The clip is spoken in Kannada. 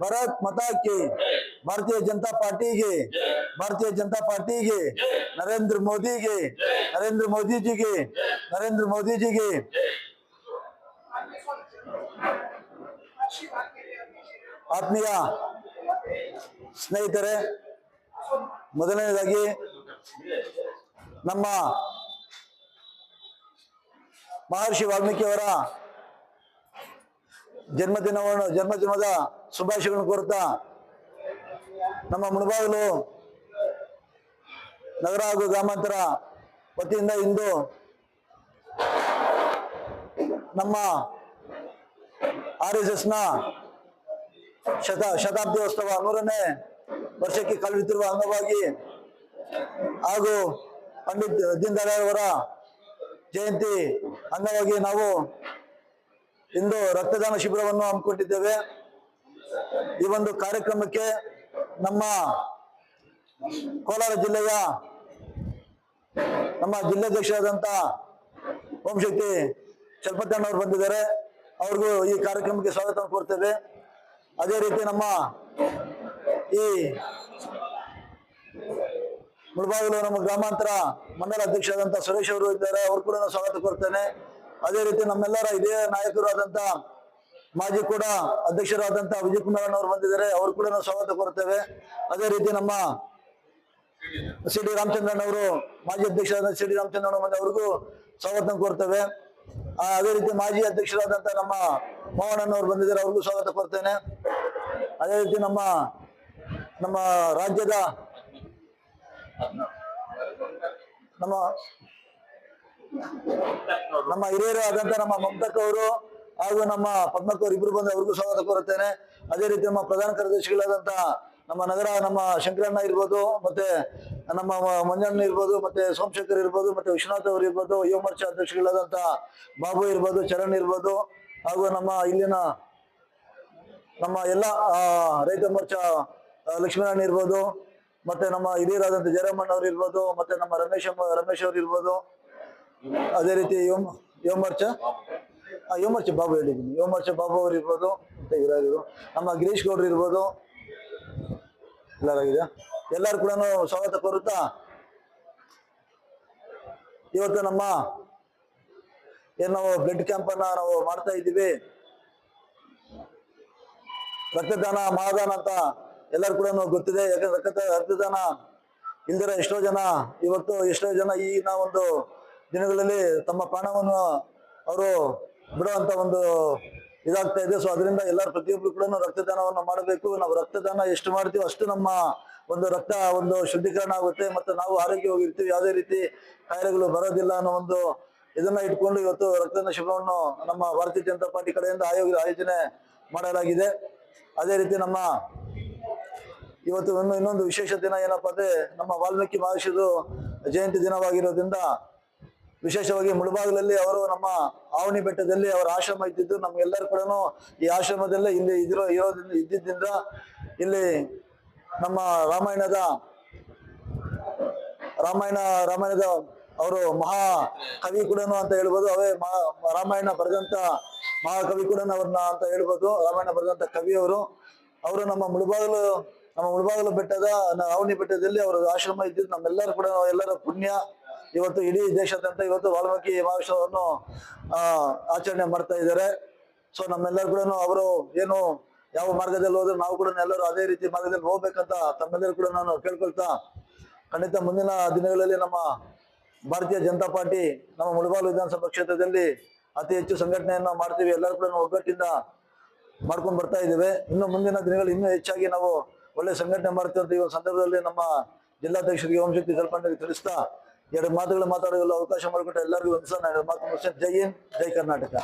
ಭಾರತ್ ಮತಾ ಕಿ ಭಾರತೀಯ ಜನತಾ ಪಾರ್ಟಿಗೆ ಭಾರತೀಯ ಜನತಾ ಪಾರ್ಟಿಗೆ ನರೇಂದ್ರ ಮೋದಿಗೆ ನರೇಂದ್ರ ಮೋದಿಜಿಗೆ ನರೇಂದ್ರ ಮೋದಿಜಿಗೆ ಆತ್ಮೀಯ ಸ್ನೇಹಿತರೆ, ಮೊದಲನೇದಾಗಿ ನಮ್ಮ ಮಹರ್ಷಿ ವಾಲ್ಮೀಕಿ ಅವರ ಜನ್ಮದಿನವನ್ನು, ಜನ್ಮದಿನದ ಶುಭಾಶಯಗಳನ್ನು ಕೋರುತ್ತಾ ನಮ್ಮ ಮುಣಬಾಗಿಲು ನಗರ ಹಾಗೂ ಗ್ರಾಮಾಂತರ ವತಿಯಿಂದ ಇಂದು ನಮ್ಮ ಆರ್ ಎಸ್ ಎಸ್ನ ಶತ ಶತಾಬ್ದಿ ಉತ್ಸವ ನೂರನೇ ವರ್ಷಕ್ಕೆ ಕಾಲಿಡುತ್ತಿರುವ ಅಂಗವಾಗಿ ಹಾಗೂ ಪಂಡಿತ್ ದೀನ್ ದಯಾಳ್ ಅವರ ಜಯಂತಿ ಅಂಗವಾಗಿ ನಾವು ಇಂದು ರಕ್ತದಾನ ಶಿಬಿರವನ್ನು ಹಮ್ಮಿಕೊಂಡಿದ್ದೇವೆ. ಈ ಒಂದು ಕಾರ್ಯಕ್ರಮಕ್ಕೆ ನಮ್ಮ ಕೋಲಾರ ಜಿಲ್ಲೆಯ ನಮ್ಮ ಜಿಲ್ಲಾಧ್ಯಕ್ಷರಾದಂತ ಓಂಶಕ್ತಿ ಚಲಪತಣ್ಣವರು ಬಂದಿದ್ದಾರೆ. ಅವ್ರಿಗೂ ಈ ಕಾರ್ಯಕ್ರಮಕ್ಕೆ ಸ್ವಾಗತ ಕೋರ್ತೇವೆ. ಅದೇ ರೀತಿ ನಮ್ಮ ಈ ಮುಳಬಾಗಿಲು ನಮ್ಮ ಗ್ರಾಮಾಂತರ ಮಂಡಲ ಅಧ್ಯಕ್ಷರಾದಂಥ ಸುರೇಶ್ ಅವರು ಇದ್ದಾರೆ. ಅವ್ರು ಕೂಡ ಸ್ವಾಗತ ಕೋರ್ತೇನೆ. ಅದೇ ರೀತಿ ನಮ್ಮೆಲ್ಲರ ಹಿರಿಯ ನಾಯಕರು ಆದಂತ ಮಾಜಿ ಕೂಡ ಅಧ್ಯಕ್ಷರಾದಂತ ವಿಜಯ್ ಕುಮಾರ್ ಅವರು ಬಂದಿದ್ದಾರೆ. ಅವ್ರು ಕೂಡ ನಾವು ಸ್ವಾಗತ ಕೋರ್ತೇವೆ ಅದೇ ರೀತಿ ನಮ್ಮ ಸಿ ಡಿ ರಾಮಚಂದ್ರನ್ ಅವರು ಮಾಜಿ ಅಧ್ಯಕ್ಷರಾದ ಸಿ ಡಿ ರಾಮಚಂದ್ರನ್ ಅವ್ರಿಗೂ ಸ್ವಾಗತ ಕೋರ್ತೇವೆ. ಆ, ಅದೇ ರೀತಿ ಮಾಜಿ ಅಧ್ಯಕ್ಷರಾದಂತ ನಮ್ಮ ಮೋಹನ್ ಅವರು ಬಂದಿದ್ದಾರೆ. ಅವ್ರಿಗೂ ಸ್ವಾಗತ ಕೊಡ್ತೇನೆ ಅದೇ ರೀತಿ ನಮ್ಮ ನಮ್ಮ ರಾಜ್ಯದ ನಮ್ಮ ನಮ್ಮ ಹಿರಿಯರು ಆದಂತ ನಮ್ಮ ಮಮತಕ್ ಅವರು ಹಾಗೂ ನಮ್ಮ ಪದ್ಮಕ್ ಅವರು ಬಂದು ಅವ್ರಿಗೂ ಸ್ವಾಗತ ಕೋರುತ್ತೇನೆ. ಅದೇ ರೀತಿ ನಮ್ಮ ಪ್ರಧಾನ ಕಾರ್ಯದರ್ಶಿಗಳಾದಂತ ನಮ್ಮ ನಗರ, ನಮ್ಮ ಶಂಕರಣ್ಣ ಇರ್ಬೋದು, ಮತ್ತೆ ನಮ್ಮ ಮಂಜಣ್ಣ ಇರ್ಬೋದು, ಮತ್ತೆ ಸೋಮಶೇಖರ್ ಇರ್ಬೋದು, ಮತ್ತೆ ವಿಶ್ವನಾಥ್ ಅವರು ಇರ್ಬೋದು ಯುವ ಮೋರ್ಚಾ ಅಧ್ಯಕ್ಷಗಳಾದಂತ ಬಾಬು ಇರ್ಬೋದು, ಚರಣ್ ಇರ್ಬೋದು, ಹಾಗೂ ನಮ್ಮ ಇಲ್ಲಿನ ನಮ್ಮ ಎಲ್ಲ ರೈತ ಮೋರ್ಚಾ ಲಕ್ಷ್ಮೀನಾರಾಯಣ ಇರ್ಬೋದು, ಮತ್ತೆ ನಮ್ಮ ಹಿರಿಯರಾದಂತ ಜಯರಾಮಣ್ಣ ಅವ್ರು ಇರ್ಬೋದು, ಮತ್ತೆ ನಮ್ಮ ರಮೇಶ್ ರಮೇಶ್ ಅವ್ರು ಇರ್ಬೋದು ಅದೇ ರೀತಿ ಯೋಮ ಯೋಮರ್ಚ. ಯೋಮರ್ಚ ಬಾಬು ಹೇಳಿದ್ದೀನಿ. ಯೋಮರ್ಚ ಮೋರ್ಚಾ ಬಾಬು ಅವ್ರು ಇರ್ಬೋದು ಇವರಾಗಿರು ನಮ್ಮ ಗಿರೀಶ್ ಗೌಡ್ರು ಇರ್ಬೋದು. ಎಲ್ಲರಾಗಿದೆ? ಎಲ್ಲರೂ ಕೂಡ ಸ್ವಾಗತ ಕೋರುತ್ತಾ? ಇವತ್ತು ನಮ್ಮ ಏನು ನಾವು ಬ್ಲಡ್ ಕ್ಯಾಂಪ್ ಅನ್ನ ನಾವು ಮಾಡ್ತಾ ಇದ್ದೀವಿ. ರಕ್ತದಾನ, ಮಹಾದಾನ ಅಂತ ಎಲ್ಲರೂ ಕೂಡ ಗೊತ್ತಿದೆ. ಯಾಕಂದ್ರೆ ರಕ್ತ ರಕ್ತದಾನ ಇಲ್ದಿರ ಎಷ್ಟೋ ಜನ, ಇವತ್ತು ಎಷ್ಟೋ ಜನ ಈಗಿನ ಒಂದು ದಿನಗಳಲ್ಲಿ ತಮ್ಮ ಪ್ರಾಣವನ್ನು ಅವರು ಬಿಡುವಂತ ಒಂದು ಇದಾಗ್ತಾ ಇದೆ. ಸೊ ಅದರಿಂದ ಎಲ್ಲರೂ ಪ್ರತಿಯೊಬ್ಬರು ಕೂಡ ರಕ್ತದಾನವನ್ನು ಮಾಡಬೇಕು. ನಾವು ರಕ್ತದಾನ ಎಷ್ಟು ಮಾಡ್ತೀವಿ ಅಷ್ಟು ನಮ್ಮ ಒಂದು ರಕ್ತ ಒಂದು ಶುದ್ಧೀಕರಣ ಆಗುತ್ತೆ. ಮತ್ತೆ ನಾವು ಆರೋಗ್ಯವಾಗಿರ್ತೀವಿ ಯಾವುದೇ ರೀತಿ ಕಾಯಿಲೆಗಳು ಬರೋದಿಲ್ಲ ಅನ್ನೋ ಒಂದು ಇದನ್ನ ಇಟ್ಕೊಂಡು ಇವತ್ತು ರಕ್ತದಾನ ಶಿಬಿರವನ್ನು ನಮ್ಮ ಭಾರತೀಯ ಜನತಾ ಪಾರ್ಟಿ ಕಡೆಯಿಂದ ಆಯೋಗ ಆಯೋಜನೆ ಮಾಡಲಾಗಿದೆ. ಅದೇ ರೀತಿ ನಮ್ಮ ಇವತ್ತು ಒಂದು ಇನ್ನೊಂದು ವಿಶೇಷ ದಿನ ಏನಪ್ಪಾ ಅಂದ್ರೆ ನಮ್ಮ ವಾಲ್ಮೀಕಿ ಮಹರ್ಷಿದು ಜಯಂತಿ ದಿನವಾಗಿರೋದ್ರಿಂದ ವಿಶೇಷವಾಗಿ ಮುಳಬಾಗಿಲಲ್ಲಿ ಅವರು ನಮ್ಮ ಆವಣಿ ಬೆಟ್ಟದಲ್ಲಿ ಅವರ ಆಶ್ರಮ ಇದ್ದಿದ್ದು, ನಮ್ಗೆಲ್ಲರೂ ಕೂಡ ಈ ಆಶ್ರಮದಲ್ಲೇ ಇಲ್ಲಿ ಇದಿರೋ, ಇರೋದ್ರಿಂದ ಇದ್ದಿದ್ದರಿಂದ ಇಲ್ಲಿ ನಮ್ಮ ರಾಮಾಯಣದ, ರಾಮಾಯಣ, ರಾಮಾಯಣದ ಅವರು ಮಹಾ ಕವಿ ಕೂಡ ಅಂತ ಹೇಳ್ಬೋದು, ಅವೇ ರಾಮಾಯಣ ಬರೆದಂತ ಮಹಾಕವಿ ಕೂಡ ಅವ್ರನ್ನ ಅಂತ ಹೇಳ್ಬೋದು, ರಾಮಾಯಣ ಬರೆದಂತ ಕವಿಯವರು ಅವರು. ನಮ್ಮ ಮುಳಬಾಗಿಲು ನಮ್ಮ ಮುಳಬಾಗಿಲು ಬೆಟ್ಟದ ಅವನಿ ಬೆಟ್ಟದಲ್ಲಿ ಅವರ ಆಶ್ರಮ ಇದ್ದಿದ್ದು, ನಮ್ಮೆಲ್ಲರೂ ಕೂಡ ಎಲ್ಲರ ಪುಣ್ಯ ಇವತ್ತು ಇಡೀ ದೇಶಾದ್ಯಂತ ಇವತ್ತು ವಾಲ್ಮೀಕಿ ಮಹೋತ್ಸವವನ್ನು ಆಚರಣೆ ಮಾಡ್ತಾ ಇದ್ದಾರೆ. ಸೊ ನಮ್ಮೆಲ್ಲರೂ ಕೂಡ ಅವರು ಏನು ಯಾವ ಮಾರ್ಗದಲ್ಲಿ ಹೋದ್ರೆ ನಾವು ಕೂಡ ಎಲ್ಲರೂ ಅದೇ ರೀತಿ ಮಾರ್ಗದಲ್ಲಿ ಹೋಗ್ಬೇಕಂತ ತಮ್ಮೆಲ್ಲರೂ ಕೂಡ ನಾನು ಕೇಳ್ಕೊಳ್ತಾ, ಖಂಡಿತ ಮುಂದಿನ ದಿನಗಳಲ್ಲಿ ನಮ್ಮ ಭಾರತೀಯ ಜನತಾ ಪಾರ್ಟಿ, ನಮ್ಮ ಮುಳಬಾಗಿಲು ವಿಧಾನಸಭಾ ಕ್ಷೇತ್ರದಲ್ಲಿ ಅತಿ ಹೆಚ್ಚು ಸಂಘಟನೆಯನ್ನ ಮಾಡ್ತೀವಿ. ಎಲ್ಲರೂ ಕೂಡ ಒಗ್ಗಟ್ಟಿಂದ ಮಾಡ್ಕೊಂಡು ಬರ್ತಾ ಇದ್ದೇವೆ. ಇನ್ನು ಮುಂದಿನ ದಿನಗಳು ಇನ್ನೂ ಹೆಚ್ಚಾಗಿ ನಾವು ಒಳ್ಳೆ ಸಂಘಟನೆ ಮಾಡ್ತೀವಿ ಅಂತ ಈ ಸಂದರ್ಭದಲ್ಲಿ ನಮ್ಮ ಜಿಲ್ಲಾಧ್ಯಕ್ಷರಿಗೆ ಓಂಶಕ್ತಿ ಕಲ್ಪನೆಗೆ ತಿಳಿಸ್ತಾ ಎರಡು ಮಾತುಗಳು ಮಾತಾಡಲು ಅವಕಾಶ ಮಾಡಿಕೊಟ್ಟ ಎಲ್ಲರಿಗೂ ನಾನು ಮಾತು ಮುಗಿಸ್ತೇನೆ. ಜೈ ಜೈ ಕರ್ನಾಟಕ